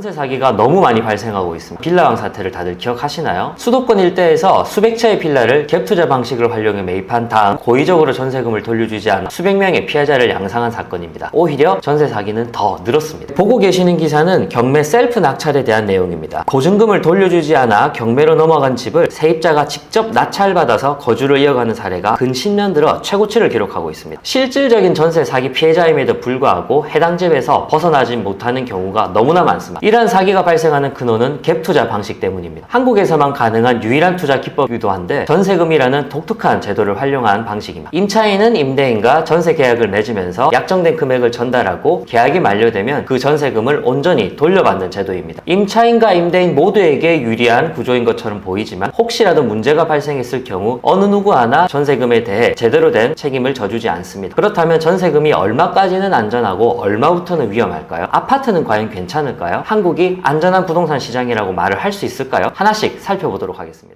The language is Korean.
전세 사기가 너무 많이 발생하고 있습니다. 빌라왕 사태를 다들 기억하시나요? 수도권 일대에서 수백 채의 빌라를 갭 투자 방식을 활용해 매입한 다음 고의적으로 전세금을 돌려주지 않아 수백 명의 피해자를 양상한 사건입니다. 오히려 전세 사기는 더 늘었습니다. 보고 계시는 기사는 경매 셀프 낙찰에 대한 내용입니다. 보증금을 돌려주지 않아 경매로 넘어간 집을 세입자가 직접 낙찰받아서 거주를 이어가는 사례가 근 10년 들어 최고치를 기록하고 있습니다. 실질적인 전세 사기 피해자임에도 불구하고 해당 집에서 벗어나지 못하는 경우가 너무나 많습니다. 이러한 사기가 발생하는 근원은 갭 투자 방식 때문입니다. 한국에서만 가능한 유일한 투자 기법이기도 한데 전세금이라는 독특한 제도를 활용한 방식입니다. 임차인은 임대인과 전세 계약을 맺으면서 약정된 금액을 전달하고 계약이 만료되면 그 전세금을 온전히 돌려받는 제도입니다. 임차인과 임대인 모두에게 유리한 구조인 것처럼 보이지만 혹시라도 문제가 발생했을 경우 어느 누구 하나 전세금에 대해 제대로 된 책임을 져주지 않습니다. 그렇다면 전세금이 얼마까지는 안전하고 얼마부터는 위험할까요? 아파트는 과연 괜찮을까요? 한국이 안전한 부동산 시장이라고 말을 할 수 있을까요? 하나씩 살펴보도록 하겠습니다.